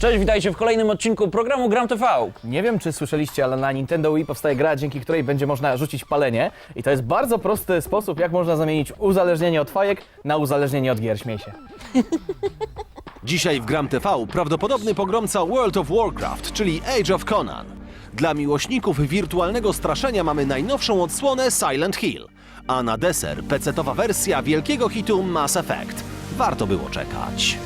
Cześć, witajcie w kolejnym odcinku programu Gram TV. Nie wiem, czy słyszeliście, ale na Nintendo Wii powstaje gra, dzięki której będzie można rzucić palenie. I to jest bardzo prosty sposób, jak można zamienić uzależnienie od fajek na uzależnienie od gier. Śmiej się. Dzisiaj w Gram TV prawdopodobny pogromca World of Warcraft, czyli Age of Conan. Dla miłośników wirtualnego straszenia mamy najnowszą odsłonę Silent Hill, a na deser pecetowa wersja wielkiego hitu Mass Effect. Warto było czekać.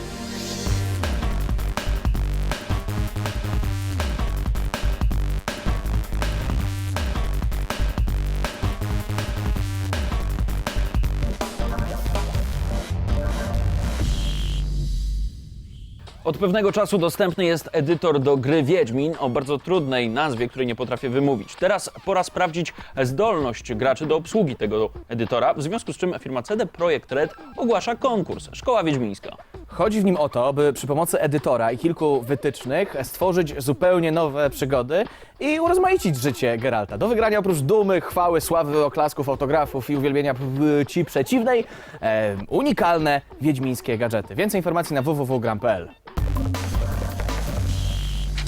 Od pewnego czasu dostępny jest edytor do gry Wiedźmin o bardzo trudnej nazwie, której nie potrafię wymówić. Teraz pora sprawdzić zdolność graczy do obsługi tego edytora, w związku z czym firma CD Projekt Red ogłasza konkurs Szkoła Wiedźmińska. Chodzi w nim o to, by przy pomocy edytora i kilku wytycznych stworzyć zupełnie nowe przygody i urozmaicić życie Geralta. Do wygrania oprócz dumy, chwały, sławy, oklasków, autografów i uwielbienia płci przeciwnej, e, unikalne wiedźmińskie gadżety. Więcej informacji na www.gram.pl.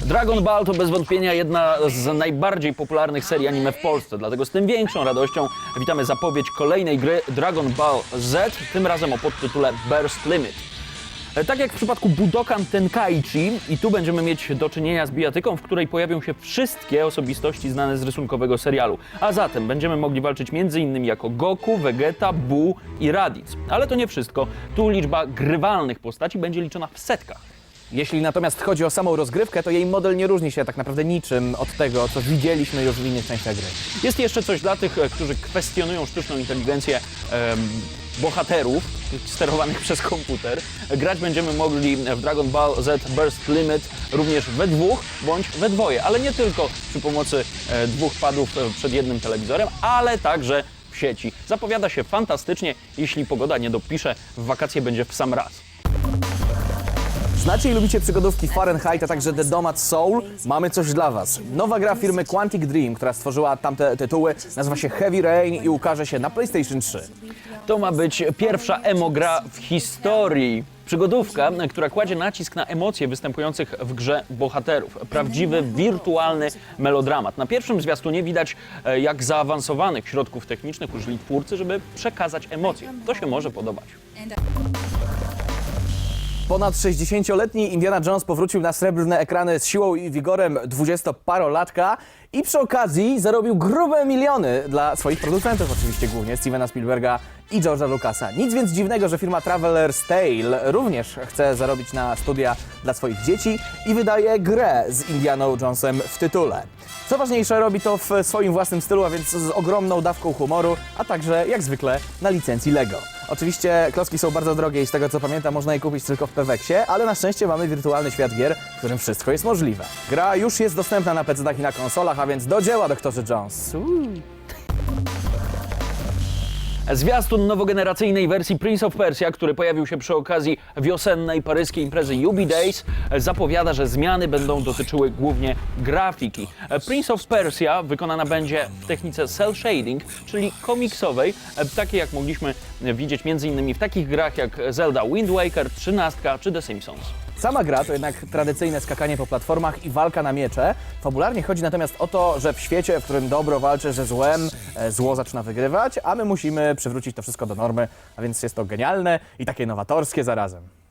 Dragon Ball to bez wątpienia jedna z najbardziej popularnych serii anime w Polsce, dlatego z tym większą radością witamy zapowiedź kolejnej gry Dragon Ball Z, tym razem o podtytule Burst Limit. E, Tak jak w przypadku Budokan Tenkaichi, i tu będziemy mieć do czynienia z bijatyką, w której pojawią się wszystkie osobistości znane z rysunkowego serialu. A zatem będziemy mogli walczyć m.in. jako Goku, Vegeta, Buu i Raditz. Ale to nie wszystko. Tu liczba grywalnych postaci będzie liczona w setkach. Jeśli natomiast chodzi o samą rozgrywkę, to jej model nie różni się tak naprawdę niczym od tego, co widzieliśmy już w innych częściach gry. Jest jeszcze coś dla tych, e, którzy kwestionują sztuczną inteligencję em, bohaterów sterowanych przez komputer. Grać będziemy mogli w Dragon Ball Z Burst Limit również we dwóch bądź we dwoje, ale nie tylko przy pomocy e, dwóch padów e, przed jednym telewizorem, ale także w sieci. Zapowiada się fantastycznie, jeśli pogoda nie dopisze, w wakacje będzie w sam raz. Znacie i lubicie przygodówki Fahrenheit, a także The Domad Soul? Mamy coś dla Was. Nowa gra firmy Quantic Dream, która stworzyła tamte tytuły, nazywa się Heavy Rain i ukaże się na PlayStation 3. To ma być pierwsza emo-gra w historii. Przygodówka, która kładzie nacisk na emocje występujących w grze bohaterów. Prawdziwy, wirtualny melodramat. Na pierwszym zwiastunie widać, e, jak zaawansowanych środków technicznych użyli twórcy, żeby przekazać emocje. To się może podobać. Ponad 60-letni Indiana Jones powrócił na srebrne ekrany z siłą i wigorem 20-parolatka i przy okazji zarobił grube miliony dla swoich producentów, oczywiście głównie Stevena Spielberga i George'a Lucasa. Nic więc dziwnego, że firma Traveler's Tale również chce zarobić na studia dla swoich dzieci i wydaje grę z Indianą Jonesem w tytule. Co ważniejsze, robi to w swoim własnym stylu, a więc z ogromną dawką humoru, a także jak zwykle na licencji Lego. Oczywiście klocki są bardzo drogie i z tego co pamiętam można je kupić tylko w Peweksie, ale na szczęście mamy wirtualny świat gier, w którym wszystko jest możliwe. Gra już jest dostępna na PC-ach i na konsolach, a więc do dzieła, doktorze Jones. Uuu. Zwiastun nowogeneracyjnej wersji Prince of Persia, który pojawił się przy okazji wiosennej paryskiej imprezy Ubi Days, zapowiada, że zmiany będą dotyczyły głównie grafiki. Prince of Persia wykonana będzie w technice cel shading, czyli komiksowej, takiej jak mogliśmy widzieć m.in. w takich grach jak Zelda Wind Waker, 13 czy The Simpsons. Sama gra to jednak tradycyjne skakanie po platformach i walka na miecze. Fabularnie chodzi natomiast o to, że w świecie, w którym dobro walczy ze złem, e, zło zaczyna wygrywać, a my musimy przywrócić to wszystko do normy, a więc jest to genialne i takie nowatorskie zarazem.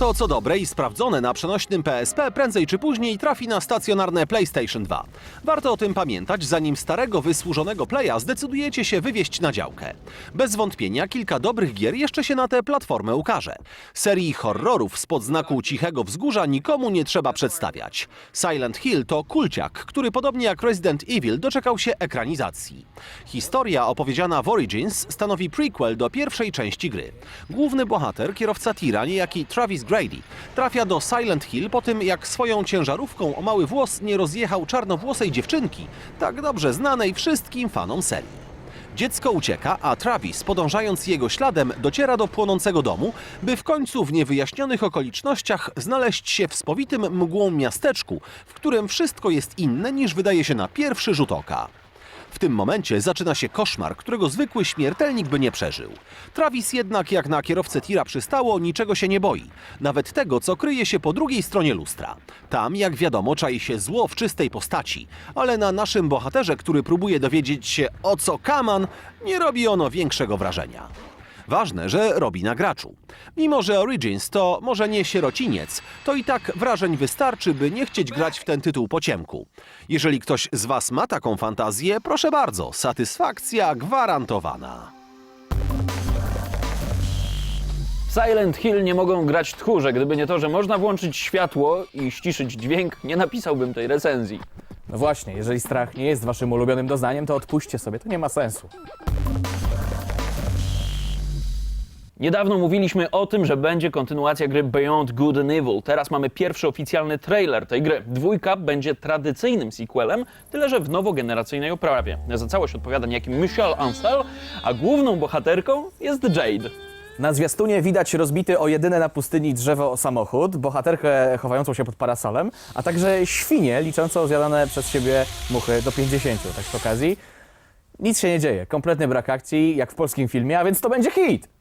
To co dobre i sprawdzone na przenośnym PSP prędzej czy później trafi na stacjonarne PlayStation 2. Warto o tym pamiętać, zanim starego, wysłużonego Playa zdecydujecie się wywieźć na działkę. Bez wątpienia kilka dobrych gier jeszcze się na tę platformę ukaże. Serii horrorów spod znaku Cichego Wzgórza nikomu nie trzeba przedstawiać. Silent Hill to kulciak, który podobnie jak Resident Evil doczekał się ekranizacji. Historia opowiedziana w Origins stanowi prequel do pierwszej części gry. Główny bohater, kierowca tira, niejaki Travis Grady, trafia do Silent Hill po tym, jak swoją ciężarówką o mały włos nie rozjechał czarnowłosej dziewczynki, tak dobrze znanej wszystkim fanom serii. Dziecko ucieka, a Travis, podążając jego śladem, dociera do płonącego domu, by w końcu w niewyjaśnionych okolicznościach znaleźć się w spowitym mgłą miasteczku, w którym wszystko jest inne niż wydaje się na pierwszy rzut oka. W tym momencie zaczyna się koszmar, którego zwykły śmiertelnik by nie przeżył. Travis jednak, jak na kierowcę tira przystało, niczego się nie boi. Nawet tego, co kryje się po drugiej stronie lustra. Tam, jak wiadomo, czai się zło w czystej postaci. Ale na naszym bohaterze, który próbuje dowiedzieć się o co kaman, nie robi ono większego wrażenia. Ważne, że robi na graczu. Mimo, że Origins to może nie sierociniec, to i tak wrażeń wystarczy, by nie chcieć grać w ten tytuł po ciemku. Jeżeli ktoś z Was ma taką fantazję, proszę bardzo, satysfakcja gwarantowana. W Silent Hill nie mogą grać tchórze. Gdyby nie to, że można włączyć światło i ściszyć dźwięk, nie napisałbym tej recenzji. No właśnie, jeżeli strach nie jest waszym ulubionym doznaniem, to odpuśćcie sobie, to nie ma sensu. Niedawno mówiliśmy o tym, że będzie kontynuacja gry Beyond Good and Evil. Teraz mamy pierwszy oficjalny trailer tej gry. Dwójka będzie tradycyjnym sequelem, tyle że w nowogeneracyjnej oprawie. Za całość odpowiada niejaki Michel Ancel, a główną bohaterką jest Jade. Na zwiastunie widać rozbity o jedyne na pustyni drzewo samochód, bohaterkę chowającą się pod parasolem, a także świnie liczącą zjadane przez siebie muchy do 50, tak z okazji. Nic się nie dzieje, kompletny brak akcji, jak w polskim filmie, a więc to będzie hit!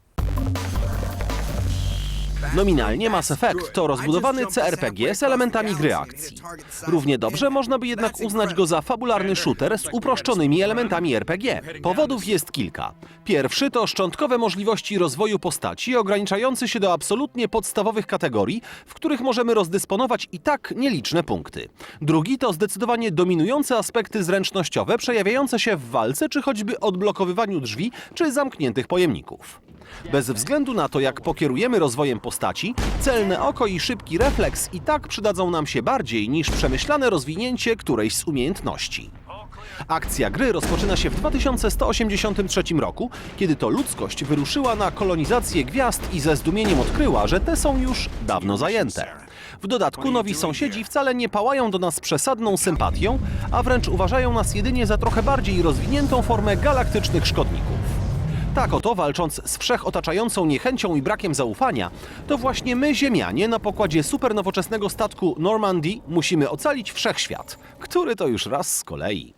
Nominalnie Mass Effect to rozbudowany CRPG z elementami gry akcji. Równie dobrze można by jednak uznać go za fabularny shooter z uproszczonymi elementami RPG. Powodów jest kilka. Pierwszy to szczątkowe możliwości rozwoju postaci ograniczający się do absolutnie podstawowych kategorii, w których możemy rozdysponować i tak nieliczne punkty. Drugi to zdecydowanie dominujące aspekty zręcznościowe przejawiające się w walce czy choćby odblokowywaniu drzwi czy zamkniętych pojemników. Bez względu na to, jak pokierujemy rozwojem postaci, celne oko i szybki refleks i tak przydadzą nam się bardziej niż przemyślane rozwinięcie którejś z umiejętności. Akcja gry rozpoczyna się w 2183 roku, kiedy to ludzkość wyruszyła na kolonizację gwiazd i ze zdumieniem odkryła, że te są już dawno zajęte. W dodatku nowi sąsiedzi wcale nie pałają do nas przesadną sympatią, a wręcz uważają nas jedynie za trochę bardziej rozwiniętą formę galaktycznych szkodników. Tak oto, walcząc z wszechotaczającą niechęcią i brakiem zaufania, to właśnie my, Ziemianie, na pokładzie supernowoczesnego statku Normandy musimy ocalić wszechświat, który to już raz z kolei.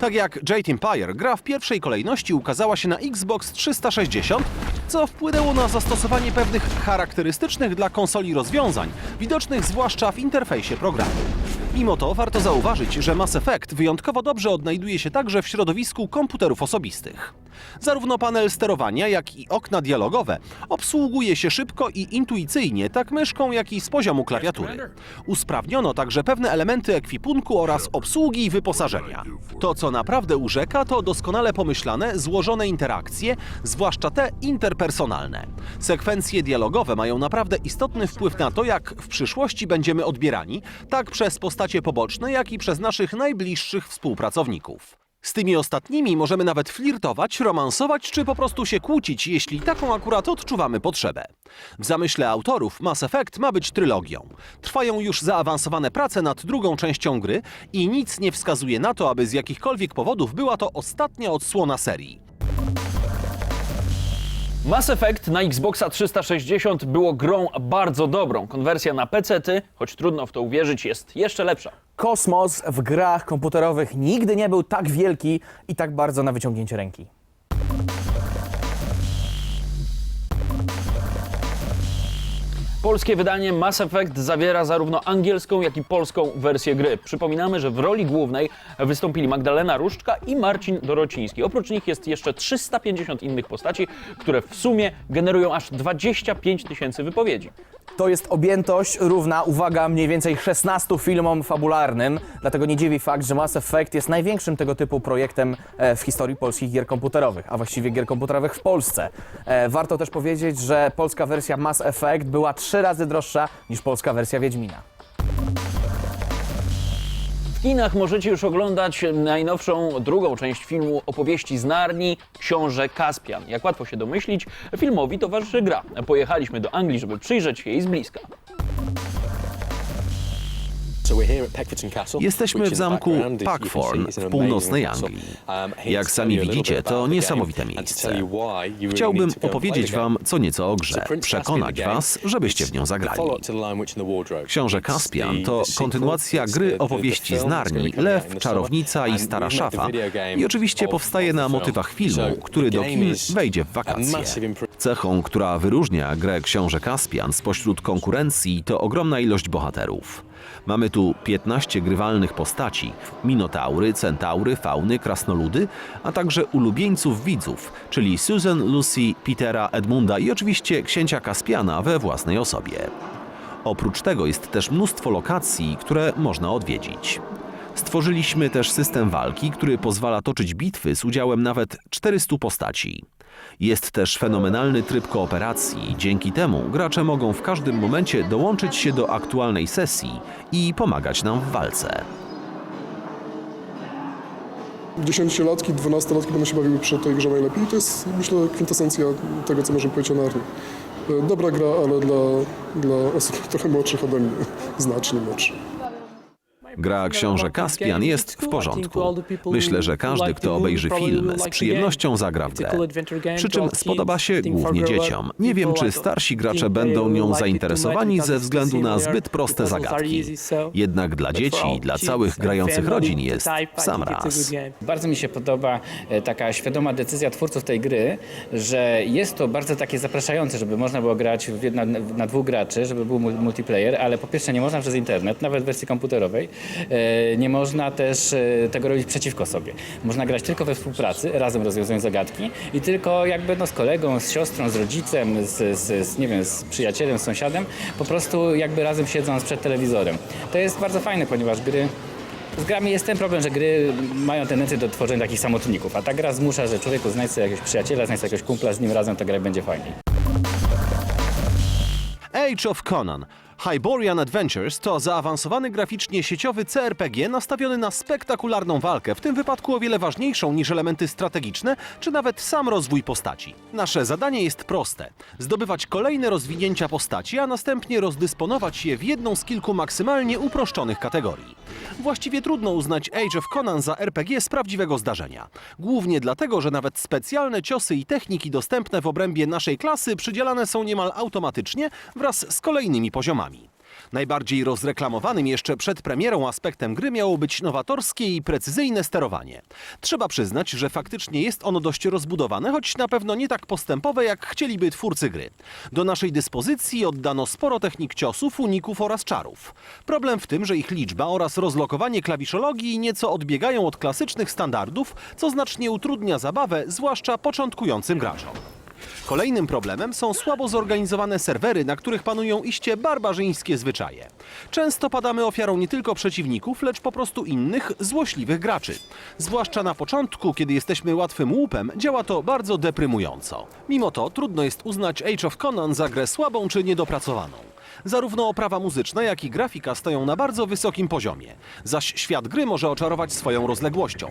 Tak jak Jade Empire, gra w pierwszej kolejności ukazała się na Xbox 360, co wpłynęło na zastosowanie pewnych charakterystycznych dla konsoli rozwiązań, widocznych zwłaszcza w interfejsie programu. Mimo to warto zauważyć, że Mass Effect wyjątkowo dobrze odnajduje się także w środowisku komputerów osobistych. Zarówno panel sterowania, jak i okna dialogowe obsługuje się szybko i intuicyjnie, tak myszką, jak i z poziomu klawiatury. Usprawniono także pewne elementy ekwipunku oraz obsługi i wyposażenia. To, co naprawdę urzeka, to doskonale pomyślane, złożone interakcje, zwłaszcza te interpersonalne. Sekwencje dialogowe mają naprawdę istotny wpływ na to, jak w przyszłości będziemy odbierani, tak przez postacie poboczne, jak i przez naszych najbliższych współpracowników. Z tymi ostatnimi możemy nawet flirtować, romansować czy po prostu się kłócić, jeśli taką akurat odczuwamy potrzebę. W zamyśle autorów Mass Effect ma być trylogią. Trwają już zaawansowane prace nad drugą częścią gry i nic nie wskazuje na to, aby z jakichkolwiek powodów była to ostatnia odsłona serii. Mass Effect na Xboxa 360 było grą bardzo dobrą. Konwersja na PC-ty, choć trudno w to uwierzyć, jest jeszcze lepsza. Kosmos w grach komputerowych nigdy nie był tak wielki i tak bardzo na wyciągnięcie ręki. Polskie wydanie Mass Effect zawiera zarówno angielską, jak i polską wersję gry. Przypominamy, że w roli głównej wystąpili Magdalena Różczka i Marcin Dorociński. Oprócz nich jest jeszcze 350 innych postaci, które w sumie generują aż 25 tysięcy wypowiedzi. To jest objętość równa, uwaga, mniej więcej 16 filmom fabularnym, dlatego nie dziwi fakt, że Mass Effect jest największym tego typu projektem e, w historii polskich gier komputerowych, a właściwie gier komputerowych w Polsce. E, Warto też powiedzieć, że polska wersja Mass Effect była trzy razy droższa niż polska wersja Wiedźmina. W kinach możecie już oglądać najnowszą, drugą część filmu opowieści z Narni, Książę Kaspian. Jak łatwo się domyślić, filmowi towarzyszy gra. Pojechaliśmy do Anglii, żeby przyjrzeć się jej z bliska. Jesteśmy w zamku Packthorn w północnej Anglii. Jak sami widzicie, to niesamowite miejsce. Chciałbym opowiedzieć Wam co nieco o grze, przekonać Was, żebyście w nią zagrali. Książę Kaspian to kontynuacja gry opowieści z Narni, Lew, Czarownica i Stara Szafa i oczywiście powstaje na motywach filmu, który do kin wejdzie w wakacje. Cechą, która wyróżnia grę Książę Kaspian spośród konkurencji to ogromna ilość bohaterów. Mamy tu 15 grywalnych postaci, minotaury, centaury, fauny, krasnoludy, a także ulubieńców widzów, czyli Susan, Lucy, Petera, Edmunda i oczywiście księcia Kaspiana we własnej osobie. Oprócz tego jest też mnóstwo lokacji, które można odwiedzić. Stworzyliśmy też system walki, który pozwala toczyć bitwy z udziałem nawet 400 postaci. Jest też fenomenalny tryb kooperacji. Dzięki temu gracze mogą w każdym momencie dołączyć się do aktualnej sesji i pomagać nam w walce. Dziesięciolatki, dwunastolatki będą się bawiły przy tej grze najlepiej. To jest, myślę, kwintesencja tego, co możemy powiedzieć o Narni. E, Dobra gra, ale dla, dla osób trochę młodszych ode mnie, znacznie młodszych. Gra Książę Kaspian jest w porządku. Myślę, że każdy, kto obejrzy film, z przyjemnością zagra w grę. Przy czym spodoba się głównie dzieciom. Nie wiem, czy starsi gracze będą nią zainteresowani ze względu na zbyt proste zagadki. Jednak dla dzieci i dla całych grających rodzin jest w sam raz. Bardzo mi się podoba e, taka świadoma decyzja twórców tej gry, że jest to bardzo takie zapraszające, żeby można było grać jedna, na dwóch graczy, żeby był mul- multiplayer, ale po pierwsze nie można przez internet, nawet w wersji komputerowej. E, Nie można też e, tego robić przeciwko sobie. Można grać tylko we współpracy, razem rozwiązując zagadki i tylko jakby no, z kolegą, z siostrą, z rodzicem, z, z, z, nie wiem, z przyjacielem, z sąsiadem, po prostu jakby razem siedząc przed telewizorem. To jest bardzo fajne, ponieważ gry z grami jest ten problem, że gry mają tendencję do tworzenia takich samotników, a ta gra zmusza, że człowieku znajdź sobie jakiegoś przyjaciela, znajdź sobie jakiegoś kumpla, z nim razem ta gra będzie fajniej. Age of Conan. Hyborian Adventures to zaawansowany graficznie sieciowy CRPG nastawiony na spektakularną walkę, w tym wypadku o wiele ważniejszą niż elementy strategiczne, czy nawet sam rozwój postaci. Nasze zadanie jest proste: zdobywać kolejne rozwinięcia postaci, a następnie rozdysponować je w jedną z kilku maksymalnie uproszczonych kategorii. Właściwie trudno uznać Age of Conan za RPG z prawdziwego zdarzenia. Głównie dlatego, że nawet specjalne ciosy i techniki dostępne w obrębie naszej klasy przydzielane są niemal automatycznie wraz z kolejnymi poziomami. Najbardziej rozreklamowanym jeszcze przed premierą aspektem gry miało być nowatorskie i precyzyjne sterowanie. Trzeba przyznać, że faktycznie jest ono dość rozbudowane, choć na pewno nie tak postępowe, jak chcieliby twórcy gry. Do naszej dyspozycji oddano sporo technik ciosów, uników oraz czarów. Problem w tym, że ich liczba oraz rozlokowanie klawiszologii nieco odbiegają od klasycznych standardów, co znacznie utrudnia zabawę, zwłaszcza początkującym graczom. Kolejnym problemem są słabo zorganizowane serwery, na których panują iście barbarzyńskie zwyczaje. Często padamy ofiarą nie tylko przeciwników, lecz po prostu innych, złośliwych graczy. Zwłaszcza na początku, kiedy jesteśmy łatwym łupem, działa to bardzo deprymująco. Mimo to trudno jest uznać Age of Conan za grę słabą czy niedopracowaną. Zarówno oprawa muzyczna, jak i grafika stoją na bardzo wysokim poziomie, zaś świat gry może oczarować swoją rozległością.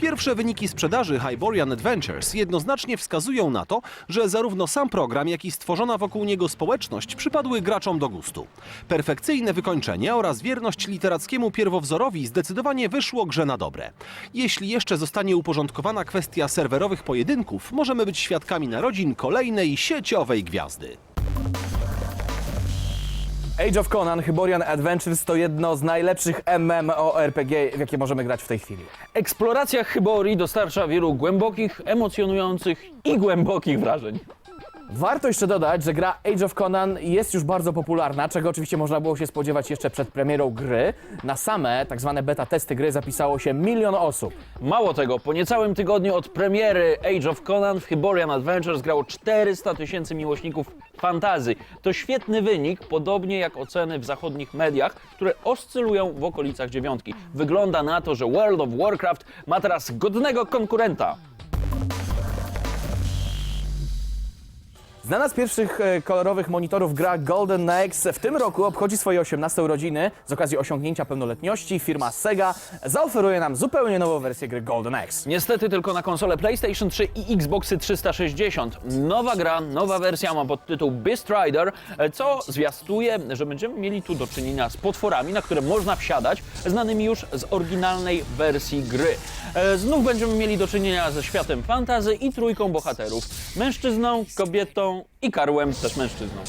Pierwsze wyniki sprzedaży Hyborian Adventures jednoznacznie wskazują na to, że zarówno sam program, jak i stworzona wokół niego społeczność przypadły graczom do gustu. Perfekcyjne wykończenie oraz wierność literackiemu pierwowzorowi zdecydowanie wyszło grze na dobre. Jeśli jeszcze zostanie uporządkowana kwestia serwerowych pojedynków, możemy być świadkami narodzin kolejnej sieciowej gwiazdy. Age of Conan, Hyborian Adventures to jedno z najlepszych MMORPG, w jakie możemy grać w tej chwili. Eksploracja Hyborii dostarcza wielu głębokich, emocjonujących i głębokich wrażeń. Warto jeszcze dodać, że gra Age of Conan jest już bardzo popularna, czego oczywiście można było się spodziewać jeszcze przed premierą gry. Na same tak zwane beta testy gry zapisało się milion osób. Mało tego, po niecałym tygodniu od premiery Age of Conan w Hyborian Adventures grało 400 tysięcy miłośników fantazy. To świetny wynik, podobnie jak oceny w zachodnich mediach, które oscylują w okolicach dziewiątki. Wygląda na to, że World of Warcraft ma teraz godnego konkurenta. Znana z pierwszych e, kolorowych monitorów gra Golden Axe w tym roku obchodzi swoje 18 urodziny. Z okazji osiągnięcia pełnoletności firma Sega zaoferuje nam zupełnie nową wersję gry Golden Axe. Niestety tylko na konsole PlayStation 3 i Xboxy 360. Nowa gra, nowa wersja ma podtytuł Beast Rider, e, co zwiastuje, że będziemy mieli tu do czynienia z potworami, na które można wsiadać, znanymi już z oryginalnej wersji gry. E, Znów będziemy mieli do czynienia ze światem fantazy i trójką bohaterów. Mężczyzną, kobietą i karłem, też mężczyzną.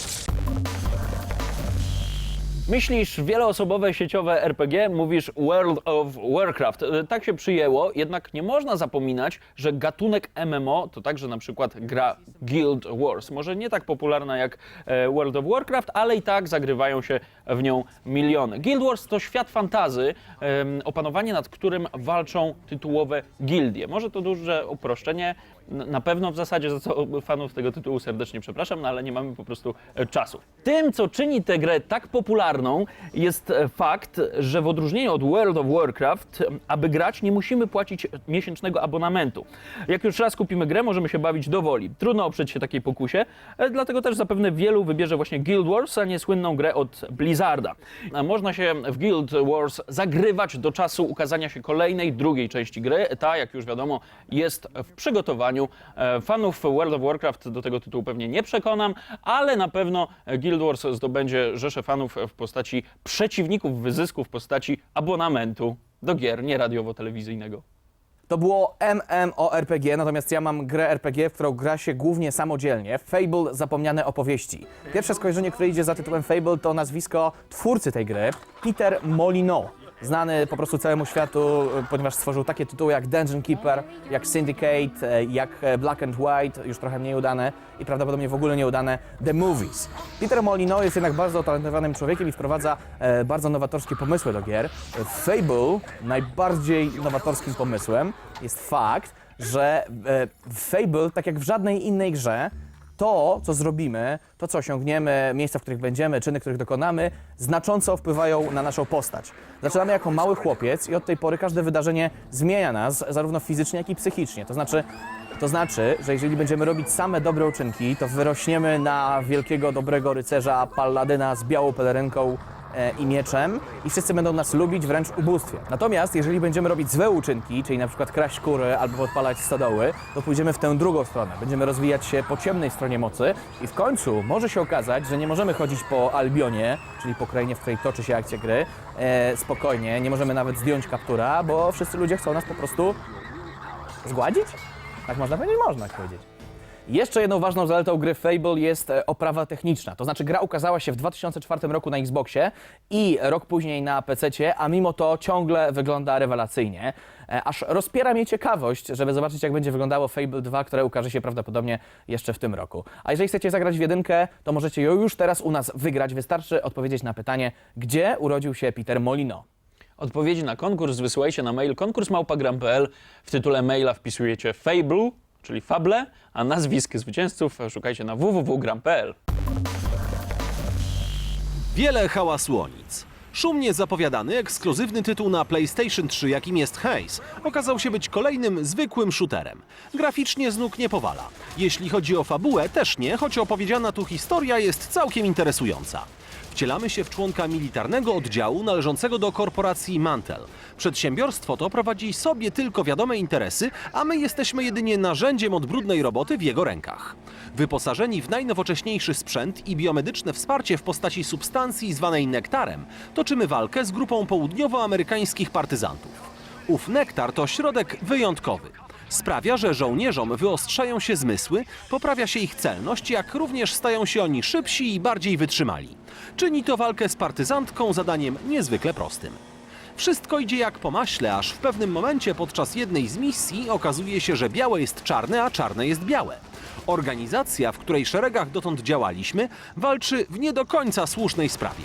Myślisz wieloosobowe sieciowe RPG, mówisz World of Warcraft. E, Tak się przyjęło, jednak nie można zapominać, że gatunek MMO to także na przykład gra Guild Wars. Może nie tak popularna jak e, World of Warcraft, ale i tak zagrywają się w nią miliony. Guild Wars to świat fantazy, opanowanie nad którym walczą tytułowe gildie. Może to duże uproszczenie, na pewno w zasadzie, za co fanów tego tytułu serdecznie przepraszam, no ale nie mamy po prostu e, czasu. Tym, co czyni tę grę tak popularną, jest e, fakt, że w odróżnieniu od World of Warcraft, e, aby grać, nie musimy płacić miesięcznego abonamentu. Jak już raz kupimy grę, możemy się bawić do woli. Trudno oprzeć się takiej pokusie, dlatego też zapewne wielu wybierze właśnie Guild Wars, a nie słynną grę od Blizzarda. Można się w Guild Wars zagrywać do czasu ukazania się kolejnej, drugiej części gry. Ta, jak już wiadomo, jest w przygotowaniu. E, Fanów World of Warcraft do tego tytułu pewnie nie przekonam, ale na pewno Guild Wars zdobędzie rzeszę fanów w postaci przeciwników wyzysku, w postaci abonamentu do gier nie radiowo-telewizyjnego. To było MMORPG, natomiast ja mam grę RPG, w którą gra się głównie samodzielnie. Fable Zapomniane opowieści. Pierwsze skojarzenie, które idzie za tytułem Fable, to nazwisko twórcy tej gry, Peter Molyneux. Znany po prostu całemu światu, e, ponieważ stworzył takie tytuły jak Dungeon Keeper, jak Syndicate, e, jak e, Black and White, już trochę mniej udane i prawdopodobnie w ogóle nieudane The Movies. Peter Molyneux jest jednak bardzo utalentowanym człowiekiem i wprowadza bardzo nowatorskie pomysły do gier. Fable najbardziej nowatorskim pomysłem jest fakt, że w Fable, tak jak w żadnej innej grze, to, co zrobimy, to, co osiągniemy, miejsca, w których będziemy, czyny, których dokonamy, znacząco wpływają na naszą postać. Zaczynamy jako mały chłopiec i od tej pory każde wydarzenie zmienia nas, zarówno fizycznie, jak i psychicznie. To znaczy, to znaczy, że jeżeli będziemy robić same dobre uczynki, to wyrośniemy na wielkiego, dobrego rycerza, palladyna z białą pelerynką i mieczem i wszyscy będą nas lubić wręcz ubóstwie. Natomiast jeżeli będziemy robić złe uczynki, czyli na przykład kraść kury albo podpalać stodoły, to pójdziemy w tę drugą stronę. Będziemy rozwijać się po ciemnej stronie mocy i w końcu może się okazać, że nie możemy chodzić po Albionie, czyli po krainie, w której toczy się akcja gry, e, spokojnie, nie możemy nawet zdjąć kaptura, bo wszyscy ludzie chcą nas po prostu zgładzić? Tak można powiedzieć? Można tak powiedzieć. Jeszcze jedną ważną zaletą gry Fable jest e, oprawa techniczna. To znaczy gra ukazała się w 2004 roku na Xboxie i rok później na PC, a mimo to ciągle wygląda rewelacyjnie. E, Aż rozpiera mnie ciekawość, żeby zobaczyć jak będzie wyglądało Fable 2, które ukaże się prawdopodobnie jeszcze w tym roku. A jeżeli chcecie zagrać w jedynkę, to możecie ją już teraz u nas wygrać. Wystarczy odpowiedzieć na pytanie, gdzie urodził się Peter Molino. Odpowiedzi na konkurs wysyłajcie na mail konkursmałpagram.pl. W tytule maila wpisujecie Fable, czyli Fable, a nazwisk zwycięzców szukajcie na www.gram.pl. Wiele hałasłonic. Szumnie zapowiadany, ekskluzywny tytuł na PlayStation 3, jakim jest Haze, okazał się być kolejnym zwykłym shooterem. Graficznie z nóg nie powala. Jeśli chodzi o fabułę, też nie, choć opowiedziana tu historia jest całkiem interesująca. Wcielamy się w członka militarnego oddziału należącego do korporacji Mantel. Przedsiębiorstwo to prowadzi sobie tylko wiadome interesy, a my jesteśmy jedynie narzędziem od brudnej roboty w jego rękach. Wyposażeni w najnowocześniejszy sprzęt i biomedyczne wsparcie w postaci substancji zwanej nektarem, toczymy walkę z grupą południowoamerykańskich partyzantów. Ów nektar to środek wyjątkowy. Sprawia, że żołnierzom wyostrzają się zmysły, poprawia się ich celność, jak również stają się oni szybsi i bardziej wytrzymali. Czyni to walkę z partyzantką zadaniem niezwykle prostym. Wszystko idzie jak po maśle, aż w pewnym momencie podczas jednej z misji okazuje się, że białe jest czarne, a czarne jest białe. Organizacja, w której szeregach dotąd działaliśmy, walczy w nie do końca słusznej sprawie.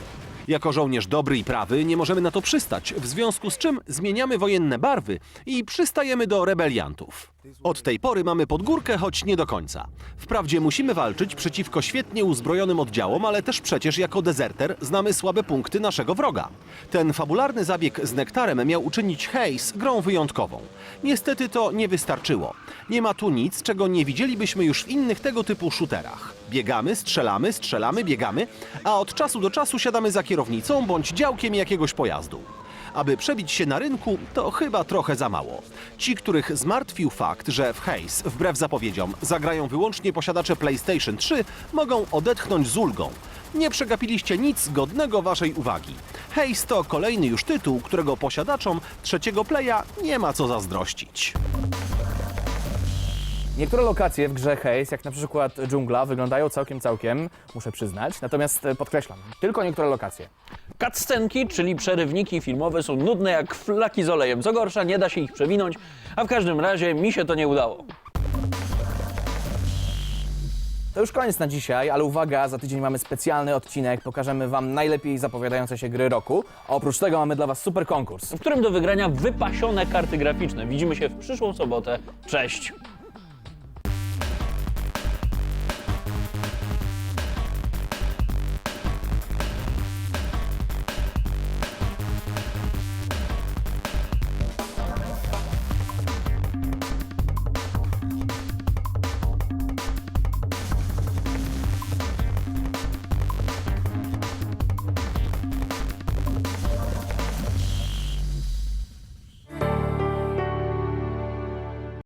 Jako żołnierz dobry i prawy nie możemy na to przystać, w związku z czym zmieniamy wojenne barwy i przystajemy do rebeliantów. Od tej pory mamy podgórkę, choć nie do końca. Wprawdzie musimy walczyć przeciwko świetnie uzbrojonym oddziałom, ale też przecież jako dezerter znamy słabe punkty naszego wroga. Ten fabularny zabieg z nektarem miał uczynić Haze grą wyjątkową. Niestety to nie wystarczyło. Nie ma tu nic, czego nie widzielibyśmy już w innych tego typu shooterach. Biegamy, strzelamy, strzelamy, biegamy, a od czasu do czasu siadamy za kierownicą bądź działkiem jakiegoś pojazdu. Aby przebić się na rynku, to chyba trochę za mało. Ci, których zmartwił fakt, że w Haze, wbrew zapowiedziom, zagrają wyłącznie posiadacze PlayStation 3, mogą odetchnąć z ulgą. Nie przegapiliście nic godnego waszej uwagi. Haze to kolejny już tytuł, którego posiadaczom trzeciego playa nie ma co zazdrościć. Niektóre lokacje w grze Haze, jak na przykład dżungla, wyglądają całkiem, całkiem, muszę przyznać. Natomiast e, podkreślam, tylko niektóre lokacje. Cutscenki, czyli przerywniki filmowe są nudne jak flaki z olejem. Co gorsza, nie da się ich przewinąć, a w każdym razie mi się to nie udało. To już koniec na dzisiaj, ale uwaga, za tydzień mamy specjalny odcinek. Pokażemy Wam najlepiej zapowiadające się gry roku. A oprócz tego mamy dla Was super konkurs. w którym do wygrania wypasione karty graficzne. Widzimy się w przyszłą sobotę. Cześć!